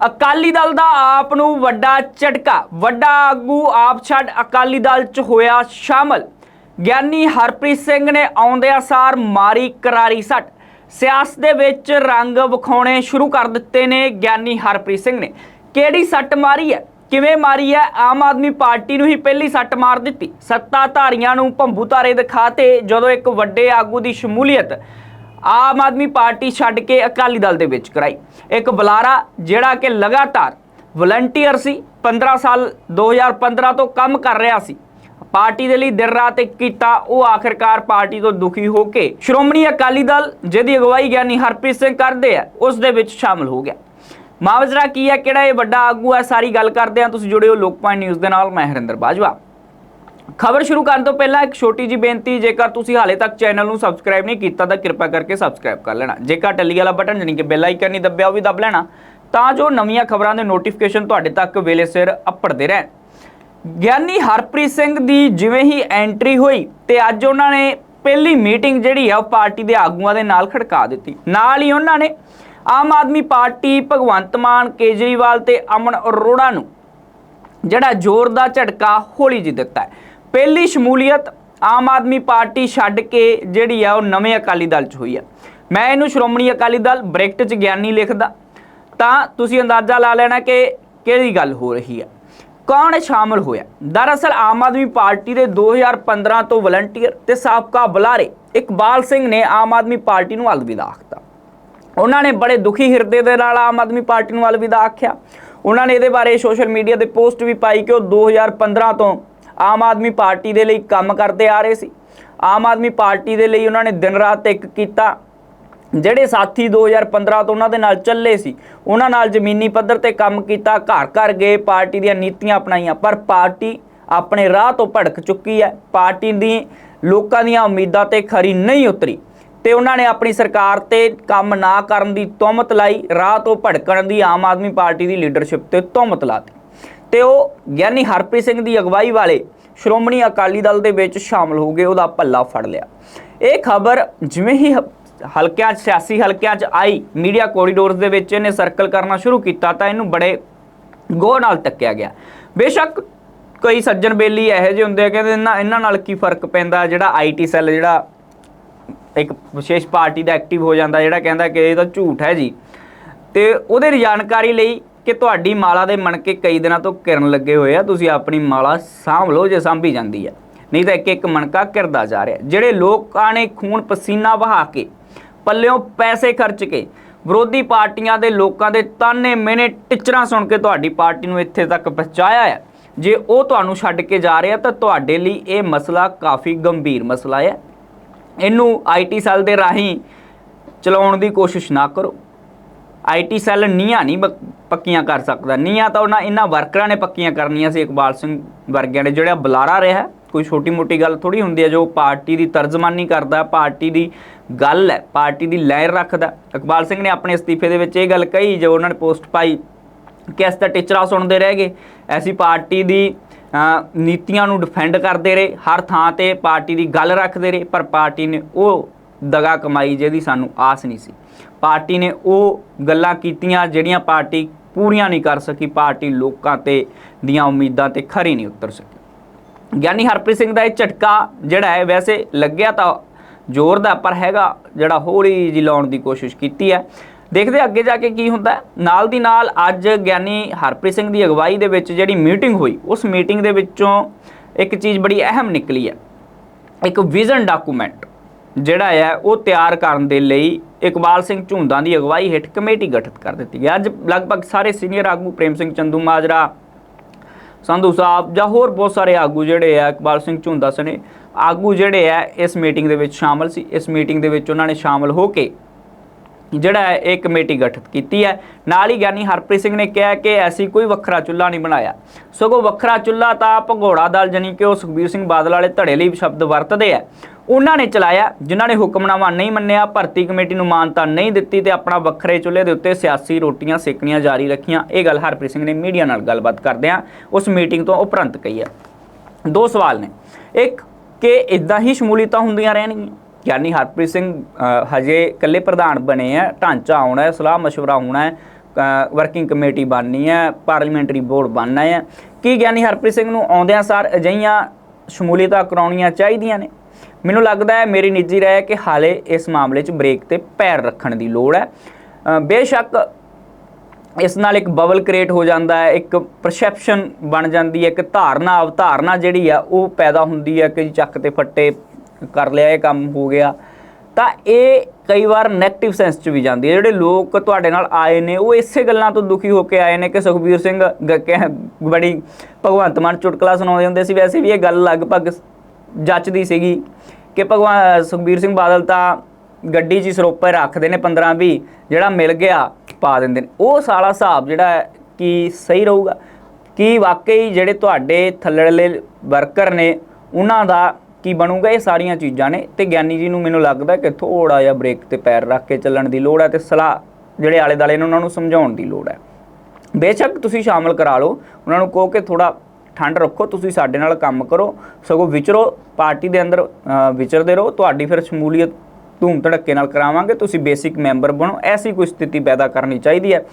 ਅਕਾਲੀ ਦਲ ਦਾ ਆਪ ਨੂੰ ਵੱਡਾ ਝਟਕਾ, ਵੱਡਾ ਆਗੂ ਆਪ ਛੱਡ ਅਕਾਲੀ ਦਲ 'ਚ ਹੋਇਆ ਸ਼ਾਮਲ। ਗਿਆਨੀ ਹਰਪ੍ਰੀਤ ਸਿੰਘ ਨੇ ਆਉਂਦਿਆਂ ਸਾਰ ਮਾਰੀ ਕਰਾਰੀ ਸੱਟ। ਸਿਆਸਤ ਦੇ ਵਿੱਚ ਰੰਗ ਵਿਖਾਉਣੇ ਸ਼ੁਰੂ ਕਰ ਦਿੱਤੇ ਨੇ ਗਿਆਨੀ ਹਰਪ੍ਰੀਤ ਸਿੰਘ ਨੇ। ਕਿਹੜੀ ਸੱਟ ਮਾਰੀ ਹੈ? ਕਿਵੇਂ ਮਾਰੀ ਹੈ? ਆਮ ਆਦਮੀ ਪਾਰਟੀ ਨੂੰ ਹੀ ਪਹਿਲੀ ਸੱਟ ਮਾਰ ਦਿੱਤੀ। ਸੱਤਾ ਧਾਰੀਆਂ ਨੂੰ ਭੰਬੂ ਤਾਰੇ ਦਿਖਾਤੇ ਜਦੋਂ ਇੱਕ ਵੱਡੇ ਆਗੂ ਦੀ ਸ਼ਮੂਲੀਅਤ ਆਮ ਆਦਮੀ ਪਾਰਟੀ ਛੱਡ ਕੇ ਅਕਾਲੀ ਦਲ ਦੇ ਵਿੱਚ ਕਰਾਈ। ਇੱਕ ਬੁਲਾਰਾ ਜਿਹੜਾ ਕਿ ਲਗਾਤਾਰ ਵਲੰਟੀਅਰ ਸੀ 15 ਸਾਲ 2015 ਤੋਂ ਕੰਮ ਕਰ ਰਿਹਾ ਸੀ। ਪਾਰਟੀ ਦੇ ਲਈ ਦਿਨ ਰਾਤ ਇੱਕ ਕੀਤਾ, ਉਹ ਆਖਿਰਕਾਰ ਪਾਰਟੀ ਤੋਂ ਦੁਖੀ ਹੋ ਕੇ ਸ਼੍ਰੋਮਣੀ ਅਕਾਲੀ ਦਲ, ਜਿਹਦੀ ਅਗਵਾਈ ਗਿਆਨੀ ਹਰਪ੍ਰੀਤ ਸਿੰਘ ਕਰਦੇ ਆ, ਉਸ ਦੇ ਵਿੱਚ ਸ਼ਾਮਲ ਹੋ ਗਿਆ। ਮਾਵਜ਼ਰਾ ਕੀ ਹੈ, ਕਿਹੜਾ ਇਹ ਵੱਡਾ ਆਗੂ ਹੈ, ਸਾਰੀ ਗੱਲ ਕਰਦੇ ਆ ਤੁਸੀਂ ਜੁੜਿਓ ਲੋਕਪਾਲ ਨਿਊਜ਼ ਦੇ ਨਾਲ, ਮੈਂ ਹਰਿੰਦਰ ਬਾਜਵਾ। ਖਬਰ ਸ਼ੁਰੂ ਕਰਨ ਤੋਂ ਪਹਿਲਾਂ ਇੱਕ ਛੋਟੀ ਜੀ ਬੇਨਤੀ, ਜੇਕਰ ਤੁਸੀਂ ਹਾਲੇ ਤੱਕ ਚੈਨਲ ਨੂੰ ਸਬਸਕ੍ਰਾਈਬ ਨਹੀਂ ਕੀਤਾ, ਤਾਂ ਕਿਰਪਾ ਕਰਕੇ ਸਬਸਕ੍ਰਾਈਬ ਕਰ ਲੈਣਾ। ਜੇਕਰ ਟੱਲੀ ਵਾਲਾ ਬਟਨ ਜਾਨੀ ਕਿ ਬੈਲ ਆਈਕਨ ਨਹੀਂ ਦੱਬਿਆ, ਉਹ ਵੀ ਦੱਬ ਲੈਣਾ। ਤਾਂ ਜੋ ਨਵੀਆਂ ਖਬਰਾਂ ਦੇ ਨੋਟੀਫਿਕੇਸ਼ਨ ਤੁਹਾਡੇ ਤੱਕ ਵੇਲੇ ਸਿਰ ਅੱਪੜਦੇ ਰਹਿਣ। ਗਿਆਨੀ ਹਰਪ੍ਰੀਤ ਸਿੰਘ ਦੀ ਜਿਵੇਂ ਹੀ ਐਂਟਰੀ ਹੋਈ, ਤੇ ਅੱਜ ਉਹਨਾਂ ਨੇ ਪਹਿਲੀ ਮੀਟਿੰਗ ਜਿਹੜੀ ਆ, ਉਹ ਪਾਰਟੀ ਦੇ ਆਗੂਆਂ ਦੇ ਨਾਲ ਖੜਕਾ ਦਿੱਤੀ। ਨਾਲ ਹੀ ਉਹਨਾਂ ਨੇ ਆਮ ਆਦਮੀ ਪਾਰਟੀ, ਭਗਵੰਤ ਮਾਨ, ਕੇਜਰੀਵਾਲ ਤੇ ਅਮਨ ਅਰੋੜਾ ਨੂੰ ਜਿਹੜਾ ਜ਼ੋਰ ਦਾ ਝਟਕਾ ਹੋਲੀ ਜੀ ਦਿੱਤਾ ਹੈ। ਪਹਿਲੀ ਸ਼ਮੂਲੀਅਤ ਆਮ ਆਦਮੀ ਪਾਰਟੀ ਛੱਡ ਕੇ ਜਿਹੜੀ ਆ ਉਹ ਨਵੇਂ ਅਕਾਲੀ ਦਲ ਚ ਹੋਈ ਆ। ਮੈਂ ਇਹਨੂੰ ਸ਼੍ਰੋਮਣੀ ਅਕਾਲੀ ਦਲ ਬ੍ਰੈਕਟ ਚ ਗਿਆਨੀ ਲਿਖਦਾ। ਤਾਂ ਤੁਸੀਂ ਅੰਦਾਜ਼ਾ ਲਾ ਲੈਣਾ ਕਿ ਕਿਹੜੀ ਗੱਲ ਹੋ ਰਹੀ ਆ। ਕੌਣ ਸ਼ਾਮਲ ਹੋਇਆ? ਦਰਅਸਲ ਆਮ ਆਦਮੀ ਪਾਰਟੀ ਦੇ 2015 ਤੋਂ ਵਲੰਟੀਅਰ ਤੇ ਸਾਬਕਾ ਬੁਲਾਰੇ ਇਕਬਾਲ ਸਿੰਘ ਨੇ ਆਮ ਆਦਮੀ ਪਾਰਟੀ ਨੂੰ ਅਲਵਿਦਾ ਆਖਤਾ। ਉਹਨਾਂ ਨੇ ਬੜੇ ਦੁਖੀ ਹਿਰਦੇ ਦੇ ਨਾਲ ਆਮ ਆਦਮੀ ਪਾਰਟੀ ਨੂੰ ਅਲਵਿਦਾ ਆਖਿਆ। ਉਹਨਾਂ ਨੇ ਇਹਦੇ ਬਾਰੇ ਸੋਸ਼ਲ ਮੀਡੀਆ ਤੇ ਪੋਸਟ ਵੀ ਪਾਈ ਕਿ ਉਹ 2015 ਤੋਂ ਆਮ ਆਦਮੀ ਪਾਰਟੀ ਦੇ ਲਈ ਕੰਮ ਕਰਦੇ ਆ ਰਹੇ ਸੀ। ਆਮ ਆਦਮੀ ਪਾਰਟੀ ਦੇ ਲਈ ਉਹਨਾਂ ਨੇ ਦਿਨ ਰਾਤ ਇੱਕ ਕੀਤਾ। ਜਿਹੜੇ ਸਾਥੀ 2015 ਤੋਂ ਉਹਨਾਂ ਦੇ ਨਾਲ ਚੱਲੇ ਸੀ, ਉਹਨਾਂ ਨਾਲ ਜ਼ਮੀਨੀ ਪੱਧਰ ਤੇ ਕੰਮ ਕੀਤਾ, ਘਰ ਘਰ ਗਏ, ਪਾਰਟੀ ਦੀਆਂ ਨੀਤੀਆਂ ਅਪਣਾਈਆਂ। ਪਰ ਪਾਰਟੀ ਆਪਣੇ ਰਾਹ ਤੋਂ ਭੜਕ ਚੁੱਕੀ ਹੈ। ਪਾਰਟੀ ਦੀ ਲੋਕਾਂ ਦੀਆਂ ਉਮੀਦਾਂ ਤੇ ਖਰੀ ਨਹੀਂ ਉਤਰੀ ਤੇ ਉਹਨਾਂ ਨੇ ਆਪਣੀ ਸਰਕਾਰ ਤੇ ਕੰਮ ਨਾ ਕਰਨ ਦੀ ਤੁਹਮਤ ਲਾਈ। ਰਾਹ ਤੋਂ ਭੜਕਣ ਦੀ ਆਮ ਆਦਮੀ ਪਾਰਟੀ ਦੀ ਲੀਡਰਸ਼ਿਪ ਤੇ ਤੁਹਮਤ ਲਾਤੀ ਤੇ ਉਹ ਗਿਆਨੀ ਹਰਪ੍ਰੀਤ ਸਿੰਘ ਦੀ ਅਗਵਾਈ ਵਾਲੇ ਸ਼੍ਰੋਮਣੀ ਅਕਾਲੀ ਦਲ ਦੇ ਵਿੱਚ ਸ਼ਾਮਲ ਹੋ ਗਏ, ਉਹਦਾ ਪੱਲਾ ਫੜ ਲਿਆ। ਇਹ ਖਬਰ ਜਿਵੇਂ ਹੀ ਹਲਕਿਆਂ 'ਚ, ਸਿਆਸੀ ਹਲਕਿਆਂ 'ਚ ਆਈ, ਮੀਡੀਆ ਕੋਰੀਡੋਰਸ ਦੇ ਵਿੱਚ ਇਹਨੇ ਸਰਕਲ ਕਰਨਾ ਸ਼ੁਰੂ ਕੀਤਾ ਤਾਂ ਇਹਨੂੰ ਬੜੇ ਗੌਰ ਨਾਲ ਟੱਕਿਆ ਗਿਆ। ਬੇਸ਼ੱਕ ਕਈ ਸੱਜਣ ਬੇਲੀ ਇਹੋ ਜਿਹੇ ਹੁੰਦੇ ਆ ਕਹਿੰਦੇ ਇਹਨਾਂ ਨਾਲ ਕੀ ਫ਼ਰਕ ਪੈਂਦਾ, ਜਿਹੜਾ ਆਈਟੀ ਸੈੱਲ, ਜਿਹੜਾ ਇੱਕ ਵਿਸ਼ੇਸ਼ ਪਾਰਟੀ ਦਾ ਐਕਟਿਵ ਹੋ ਜਾਂਦਾ, ਜਿਹੜਾ ਕਹਿੰਦਾ ਕਿ ਇਹ ਤਾਂ ਝੂਠ ਹੈ ਜੀ। ਤੇ ਉਹਦੇ ਜਾਣਕਾਰੀ ਲਈ ਕਿ ਤੁਹਾਡੀ ਮਾਲਾ ਦੇ ਮਣਕੇ ਕਈ ਦਿਨਾਂ ਤੋਂ ਕਿਰਨ ਲੱਗੇ ਹੋਏ ਆ, ਤੁਸੀਂ ਆਪਣੀ ਮਾਲਾ ਸਾਂਭ ਲਓ ਜੇ ਸਾਂਭੀ ਜਾਂਦੀ ਹੈ ਨਹੀਂ ਤਾਂ ਇੱਕ ਇੱਕ ਮਣਕਾ ਕਿਰਦਾ ਜਾ ਰਿਹਾ। ਜਿਹੜੇ ਲੋਕਾਂ ਨੇ ਖੂਨ ਪਸੀਨਾ ਵਹਾ ਕੇ, ਪੱਲਿਓਂ ਪੈਸੇ ਖਰਚ ਕੇ, ਵਿਰੋਧੀ ਪਾਰਟੀਆਂ ਦੇ ਲੋਕਾਂ ਦੇ ਤਾਨੇ ਮਿਹਨੇ ਟਿਚਰਾਂ ਸੁਣ ਕੇ ਤੁਹਾਡੀ ਪਾਰਟੀ ਨੂੰ ਇੱਥੇ ਤੱਕ ਪਹੁੰਚਾਇਆ ਹੈ ਜੇ ਉਹ ਤੁਹਾਨੂੰ ਛੱਡ ਕੇ ਜਾ ਰਿਹਾ ਤਾਂ ਤੁਹਾਡੇ ਲਈ ਇਹ ਮਸਲਾ ਕਾਫੀ ਗੰਭੀਰ ਮਸਲਾ ਹੈ ਇਹਨੂੰ ਆਈਟੀ ਸੈੱਲ ਦੇ ਰਾਹੀਂ ਚਲਾਉਣ ਦੀ ਕੋਸ਼ਿਸ਼ ਨਾ ਕਰੋ। ਆਈਟੀ ਸੈੱਲ ਨੀਆਂ ਨਹੀਂ ਬ- ਪੱਕੀਆਂ ਕਰ ਸਕਦਾ। ਨੀਆਂ ਤਾਂ ਉਹਨਾਂ ਇਹਨਾਂ ਵਰਕਰਾਂ ਨੇ ਪੱਕੀਆਂ ਕਰਨੀਆਂ ਸੀ ਇਕਬਾਲ ਸਿੰਘ ਵਰਗਿਆਂ ਨੇ। ਜਿਹੜਾ ਬੁਲਾਰਾ ਰਿਹਾ, ਕੋਈ ਛੋਟੀ ਮੋਟੀ ਗੱਲ ਥੋੜੀ ਹੁੰਦੀ ਹੈ ਜੋ ਪਾਰਟੀ ਦੀ ਤਰਜਮਾਨੀ ਕਰਦਾ, ਪਾਰਟੀ ਦੀ ਗੱਲ ਹੈ, ਪਾਰਟੀ ਦੀ ਲਹਿਰ ਰੱਖਦਾ। ਇਕਬਾਲ ਸਿੰਘ ਨੇ ਆਪਣੇ ਅਸਤੀਫੇ ਦੇ ਵਿੱਚ ਇਹ ਗੱਲ ਕਹੀ, ਜੋ ਉਹਨਾਂ ਨੇ ਪੋਸਟ ਪਾਈ ਕਿ ਅਸੀਂ ਤਾਂ ਟੀਚਰਾਂ ਸੁਣਦੇ ਰਹਿ ਗਏ। ਐਸੀ ਪਾਰਟੀ ਦੀ ਨੀਤੀਆਂ ਨੂੰ ਡਿਫੈਂਡ ਕਰਦੇ ਰਹੇ, ਹਰ ਥਾਂ ਤੇ ਪਾਰਟੀ ਦੀ ਗੱਲ ਰੱਖਦੇ ਰਹੇ, ਪਰ ਪਾਰਟੀ ਨੇ ਉਹ ਦਗਾ ਕਮਾਈ ਜਿਹਦੀ ਸਾਨੂੰ ਆਸ ਨਹੀਂ ਸੀ। ਪਾਰਟੀ ਨੇ ਉਹ ਗੱਲਾਂ ਕੀਤੀਆਂ ਜਿਹੜੀਆਂ ਪਾਰਟੀ ਪੂਰੀਆਂ ਨਹੀਂ ਕਰ ਸਕੀ, ਪਾਰਟੀ ਲੋਕਾਂ ਤੇ ਦੀਆਂ ਉਮੀਦਾਂ ਤੇ ਖਰੀ ਨਹੀਂ ਉਤਰ ਸਕੀ। ਗਿਆਨੀ ਹਰਪ੍ਰੀਤ ਸਿੰਘ ਦਾ ਇਹ ਝਟਕਾ ਜਿਹੜਾ ਹੈ, ਵੈਸੇ ਲੱਗਿਆ ਤਾਂ ਜ਼ੋਰ ਦਾ, ਪਰ ਹੈਗਾ ਜਿਹੜਾ ਹੌਲੀ ਜਿਹੀ ਲਾਉਣ ਦੀ ਕੋਸ਼ਿਸ਼ ਕੀਤੀ ਹੈ। ਦੇਖਦੇ ਅੱਗੇ ਜਾ ਕੇ ਕੀ ਹੁੰਦਾ ਨਾਲ ਦੀ ਨਾਲ ਅੱਜ ਗਿਆਨੀ ਹਰਪ੍ਰੀਤ ਸਿੰਘ ਦੀ ਅਗਵਾਈ ਦੇ ਵਿੱਚ ਜਿਹੜੀ ਮੀਟਿੰਗ ਹੋਈ, ਉਸ ਮੀਟਿੰਗ ਦੇ ਵਿੱਚੋਂ ਇੱਕ ਚੀਜ਼ ਬੜੀ ਅਹਿਮ ਨਿਕਲੀ ਹੈ। ਇੱਕ ਵਿਜ਼ਨ ਡਾਕੂਮੈਂਟ। ਜਿਹੜਾ ਹੈ, ਉਹ ਤਿਆਰ ਕਰਨ ਦੇ ਲਈ ਇਕਬਾਲ ਸਿੰਘ ਝੁੰਦਾਂ ਦੀ ਅਗਵਾਈ ਹੇਠ ਕਮੇਟੀ ਗਠਿਤ ਕਰ ਦਿੱਤੀ ਗਈ। ਅੱਜ ਲਗਭਗ ਸਾਰੇ ਸੀਨੀਅਰ ਆਗੂ ਪ੍ਰੇਮ ਸਿੰਘ ਚੰਦੂ, ਮਾਜਰਾ, ਸੰਧੂ ਸਾਹਿਬ ਜਾਂ ਹੋਰ ਬਹੁਤ ਸਾਰੇ ਆਗੂ ਜਿਹੜੇ ਆ, ਇਕਬਾਲ ਸਿੰਘ ਝੁੰਦਾ ਸਣੇ, ਆਗੂ ਜਿਹੜੇ ਆ, ਇਸ ਮੀਟਿੰਗ ਦੇ ਵਿੱਚ ਸ਼ਾਮਲ ਸੀ। ਇਸ ਮੀਟਿੰਗ ਦੇ ਵਿੱਚ ਉਹਨਾਂ ਨੇ ਸ਼ਾਮਲ ਹੋ ਕੇ ਜਿਹੜਾ ਹੈ, ਇਹ ਕਮੇਟੀ ਗਠਿਤ ਕੀਤੀ ਹੈ। ਨਾਲ ਹੀ ਗਿਆਨੀ ਹਰਪ੍ਰੀਤ ਸਿੰਘ ਨੇ ਕਿਹਾ ਕਿ ਐਸੀ ਕੋਈ ਵੱਖਰਾ ਚੁੱਲ੍ਹਾ ਨਹੀਂ ਬਣਾਇਆ। ਸਗੋਂ ਵੱਖਰਾ ਚੁੱਲ੍ਹਾ ਤਾਂ ਭਗੌੜਾ ਦਲ ਜਾਨੀ ਕਿ ਉਹ ਸੁਖਬੀਰ ਸਿੰਘ ਬਾਦਲ ਵਾਲੇ ਧੜੇ ਲਈ ਸ਼ਬਦ ਵਰਤਦੇ ਆ। ਉਹਨਾਂ ਨੇ ਚਲਾਇਆ, ਜਿਨ੍ਹਾਂ ਨੇ ਹੁਕਮਨਾਮਾ ਨਹੀਂ ਮੰਨਿਆ, ਭਰਤੀ ਕਮੇਟੀ ਨੂੰ ਮਾਨਤਾ ਨਹੀਂ ਦਿੱਤੀ ਤੇ ਆਪਣਾ ਵੱਖਰੇ ਚੁੱਲ੍ਹੇ ਦੇ ਉੱਤੇ ਸਿਆਸੀ ਰੋਟੀਆਂ ਸੇਕਣੀਆਂ ਜਾਰੀ ਰੱਖੀਆਂ। ਇਹ ਗੱਲ ਹਰਪ੍ਰੀਤ ਸਿੰਘ ਨੇ ਮੀਡੀਆ ਨਾਲ ਗੱਲਬਾਤ ਕਰਦਿਆਂ ਉਸ ਮੀਟਿੰਗ ਤੋਂ ਉਪਰੰਤ ਕਹੀ ਹੈ। ਦੋ ਸਵਾਲ ਨੇ। ਇੱਕ, ਕਿ ਇਦਾਂ ਹੀ ਸ਼ਮੂਲੀਅਤਾਂ ਹੁੰਦੀਆਂ ਰਹਿਣਗੀਆਂ? ਯਾਨੀ ਹਰਪ੍ਰੀਤ ਸਿੰਘ ਅ, ਹਜੇ ਇਕੱਲੇ ਪ੍ਰਧਾਨ ਬਣੇ ਆ ਢਾਂਚਾ ਆਉਣਾ ਹੈ ਸਲਾਹ مشورہ ਹੋਣਾ ਹੈ ਵਰਕਿੰਗ ਕਮੇਟੀ ਬਣਨੀ ਹੈ ਪਾਰਲੀਮੈਂਟਰੀ ਬੋਰਡ ਬਣਨਾ ਹੈ ਕੀ ਗਿਆਨੀ ਹਰਪ੍ਰੀਤ ਸਿੰਘ ਨੂੰ ਆਉਂਦਿਆਂ ਸਾਰ ਅਜਿਹੀਆਂ ਸ਼ਮੂਲੀਅਤਾਂ ਕਰਾਉਣੀਆਂ ਚਾਹੀਦੀਆਂ ਨੇ ਮੈਨੂੰ ਲੱਗਦਾ ਹੈ ਮੇਰੀ ਨਿੱਜੀ ਰਾਏ ਹੈ ਕਿ ਹਾਲੇ ਇਸ ਮਾਮਲੇ 'ਚ ਬ੍ਰੇਕ ਤੇ ਪੈਰ ਰੱਖਣ ਦੀ ਲੋੜ ਹੈ ਅ, ਬੇਸ਼ੱਕ ਇਸ ਨਾਲ ਇੱਕ ਬਬਲ ਕ੍ਰੀਏਟ ਹੋ ਜਾਂਦਾ ਹੈ ਇੱਕ ਪਰਸੈਪਸ਼ਨ ਬਣ ਜਾਂਦੀ ਹੈ ਇੱਕ ਧਾਰਨਾ ਅਵਧਾਰਨਾ ਜਿਹੜੀ ਆ ਉਹ ਪੈਦਾ ਹੁੰਦੀ ਹੈ ਕਿ ਜੀ ਚੱਕ ਤੇ ਫੱਟੇ ਕਰ ਲਿਆ, ਇਹ ਕੰਮ ਹੋ ਗਿਆ। ਤਾਂ ਇਹ ਕਈ ਵਾਰ 네ਗੇਟਿਵ ਸੈਂਸ ਚ ਵੀ ਜਾਂਦੀ ਹੈ। ਜਿਹੜੇ ਲੋਕ ਤੁਹਾਡੇ ਨਾਲ ਆਏ ਨੇ, ਉਹ ਇਸੇ ਗੱਲਾਂ ਤੋਂ ਦੁਖੀ ਹੋ ਕੇ ਆਏ ਨੇ ਕਿ ਸੁਖਬੀਰ ਸਿੰਘ ਗ- ਕਹਿ- ਬੜੀ ਭਗਵੰਤ ਮਾਨ ਚੁਟਕਲਾ ਸੁਣਾਉਂਦੇ ਹੁੰਦੇ ਸੀ। ਵੈਸੇ ਵੀ ਇਹ ਗੱਲ ਲਗਭਗ ਜੱਚਦੀ ਸੀਗੀ ਕਿ ਭਗਵਾਨ ਸੁਖਬੀਰ ਸਿੰਘ ਬਾਦਲ ਤਾਂ ਗੱਡੀ 'ਚ ਹੀ ਸਰੋਪੇ ਰੱਖਦੇ ਨੇ 15 20 ਜਿਹੜਾ ਮਿਲ ਗਿਆ ਪਾ ਦਿੰਦੇ ਨੇ। ਉਹ ਸਾਲਾ ਹਿਸਾਬ ਜਿਹੜਾ ਕਿ ਸਹੀ ਰਹੂਗਾ। ਕਿ ਵਾਕਈ ਜਿਹੜੇ ਤੁਹਾਡੇ ਥੱਲੜਲੇ ਵਰਕਰ ਨੇ, ਉਹਨਾਂ ਦਾ ਕੀ ਬਣੂਗਾ? ਇਹ ਸਾਰੀਆਂ ਚੀਜ਼ਾਂ ਨੇ ਤੇ ਗਿਆਨੀ ਜੀ ਨੂੰ ਮੈਨੂੰ ਲੱਗਦਾ ਕਿ ਥੋੜਾ ਜਿਹਾ ਬ੍ਰੇਕ ਤੇ ਪੈਰ ਰੱਖ ਕੇ ਚੱਲਣ ਦੀ ਲੋੜ ਹੈ ਤੇ ਸਲਾਹ ਜਿਹੜੇ ਆਲੇ ਦਾਲੇ ਨੇ ਉਹਨਾਂ ਨੂੰ ਸਮਝਾਉਣ ਦੀ ਲੋੜ ਹੈ। ਬੇਸ਼ੱਕ ਤੁਸੀਂ ਸ਼ਾਮਲ ਕਰਾ ਲਓ, ਉਹਨਾਂ ਨੂੰ ਕਹੋ ਕਿ ਥੋੜਾ ਠੰਡ ਰੱਖੋ, ਤੁਸੀਂ ਸਾਡੇ ਨਾਲ ਕੰਮ ਕਰੋ, ਸਗੋਂ ਵਿਚਰੋ, ਪਾਰਟੀ ਦੇ ਅੰਦਰ ਵਿਚਰਦੇ ਰਹੋ, ਤੁਹਾਡੀ ਫਿਰ ਸ਼ਮੂਲੀਅਤ ਧੂਮ ਧੜੱਕੇ ਨਾਲ ਕਰਾਵਾਂਗੇ, ਤੁਸੀਂ ਬੇਸਿਕ ਮੈਂਬਰ ਬਣੋ, ਐਸੀ ਕੋਈ ਸਥਿਤੀ ਪੈਦਾ ਕਰਨੀ ਚਾਹੀਦੀ ਹੈ।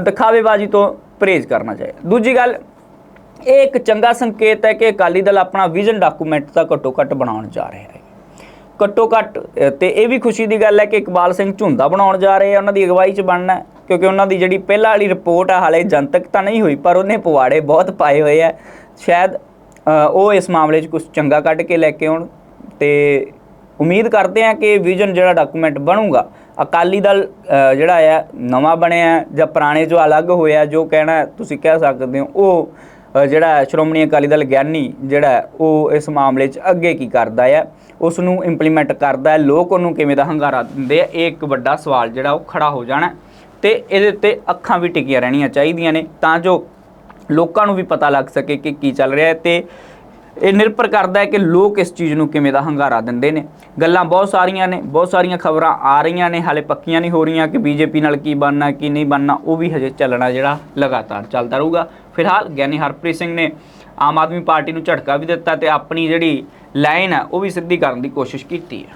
ਦਿਖਾਵੇਬਾਜ਼ੀ ਤੋਂ ਪਰਹੇਜ਼ ਕਰਨਾ ਚਾਹੀਦਾ। ਦੂਜੀ ਗੱਲ ਇਹ ਇੱਕ ਚੰਗਾ ਸੰਕੇਤ ਹੈ ਕਿ ਅਕਾਲੀ ਦਲ ਆਪਣਾ ਵਿਜ਼ਨ ਡਾਕੂਮੈਂਟ ਤਾਂ ਘੱਟੋ ਘੱਟ ਬਣਾਉਣ ਜਾ ਰਿਹਾ ਹੈ। ਘੱਟੋ ਘੱਟ ਅ, ਤੇ ਇਹ ਵੀ ਖੁਸ਼ੀ ਦੀ ਗੱਲ ਹੈ ਕਿ ਇਕਬਾਲ ਸਿੰਘ ਝੁੰਦਾ ਬਣਾਉਣ ਜਾ ਰਹੇ ਆ ਉਹਨਾਂ ਦੀ ਅਗਵਾਈ 'ਚ ਬਣਨਾ ਕਿਉਂਕਿ ਉਹਨਾਂ ਦੀ ਜਿਹੜੀ ਪਹਿਲਾਂ ਵਾਲੀ ਰਿਪੋਰਟ ਆ ਹਾਲੇ ਜਨਤਕ ਤਾਂ ਨਹੀਂ ਹੋਈ ਪਰ ਉਹਨੇ ਪਵਾੜੇ ਬਹੁਤ ਪਾਏ ਹੋਏ ਆ। ਸ਼ਾਇਦ ਉਹ ਇਸ ਮਾਮਲੇ 'ਚ ਕੁਝ ਚੰਗਾ ਕੱਢ ਕੇ ਲੈ ਕੇ ਆਉਣ। ਤੇ ਉਮੀਦ ਕਰਦੇ ਆ ਕਿ ਵਿਜ਼ਨ ਜਿਹੜਾ ਡਾਕੂਮੈਂਟ ਬਣੂਗਾ ਅਕਾਲੀ ਦਲ ਜਿਹੜਾ ਆ ਨਵਾਂ ਬਣਿਆ ਜਾਂ ਪੁਰਾਣੇ ਜੋ ਅਲੱਗ ਹੋਇਆ ਜੋ ਕਹਿਣਾ ਤੁਸੀਂ ਕਹਿ ਸਕਦੇ ਹੋ ਉਹ ਜਿਹੜਾ ਸ਼੍ਰੋਮਣੀ ਅਕਾਲੀ ਦਲ ਗਿਆਨੀ ਜਿਹੜਾ ਉਹ ਇਸ ਮਾਮਲੇ 'ਚ ਅੱਗੇ ਕੀ ਕਰਦਾ ਹੈ ਉਸ ਨੂੰ ਇੰਪਲੀਮੈਂਟ ਕਰਦਾ ਹੈ। ਲੋਕ ਉਹਨੂੰ ਕਿਵੇਂ ਦਾ ਹੰਗਾਰਾ ਦਿੰਦੇ ਆ? ਇਹ ਇੱਕ ਵੱਡਾ ਸਵਾਲ ਜਿਹੜਾ ਉਹ ਖੜਾ ਹੋ ਜਾਣਾ ਹੈ। ਤੇ ਇਹਦੇ ਉੱਤੇ ਅੱਖਾਂ ਵੀ ਟਿਕੀਆਂ ਰਹਿਣੀਆਂ ਚਾਹੀਦੀਆਂ ਨੇ ਤਾਂ ਜੋ ਲੋਕਾਂ ਨੂੰ ਵੀ ਪਤਾ ਲੱਗ ਸਕੇ ਕਿ ਕੀ ਚੱਲ ਰਿਹਾ ਹੈ ਤੇ ਇਹ ਨਿਰਭਰ ਕਰਦਾ ਹੈ ਕਿ ਲੋਕ ਇਸ ਚੀਜ਼ ਨੂੰ ਕਿਵੇਂ ਦਾ ਹੰਗਾਰਾ ਦਿੰਦੇ ਨੇ। ਗੱਲਾਂ ਬਹੁਤ ਸਾਰੀਆਂ ਨੇ, ਬਹੁਤ ਸਾਰੀਆਂ ਖਬਰਾਂ ਆ ਰਹੀਆਂ ਨੇ, ਹਾਲੇ ਪੱਕੀਆਂ ਨਹੀਂ ਹੋ ਰਹੀਆਂ ਕਿ ਬੀਜੇਪੀ ਨਾਲ ਕੀ ਬਣਨਾ, ਕੀ ਨਹੀਂ ਬਣਨਾ, ਉਹ ਵੀ ਹਜੇ ਚੱਲਣਾ ਜਿਹੜਾ ਲਗਾਤਾਰ ਚੱਲਦਾ ਰਹੂਗਾ। ਫਿਲਹਾਲ ਗਿਆਨੀ ਹਰਪ੍ਰੀਤ ਸਿੰਘ ਨੇ ਆਮ ਆਦਮੀ ਪਾਰਟੀ ਨੂੰ ਝਟਕਾ ਵੀ ਦਿੱਤਾ ਤੇ ਆਪਣੀ ਜਿਹੜੀ ਲਾਈਨ ਹੈ ਉਹ ਵੀ ਸਿੱਧੀ ਕਰਨ ਦੀ ਕੋਸ਼ਿਸ਼ ਕੀਤੀ ਹੈ।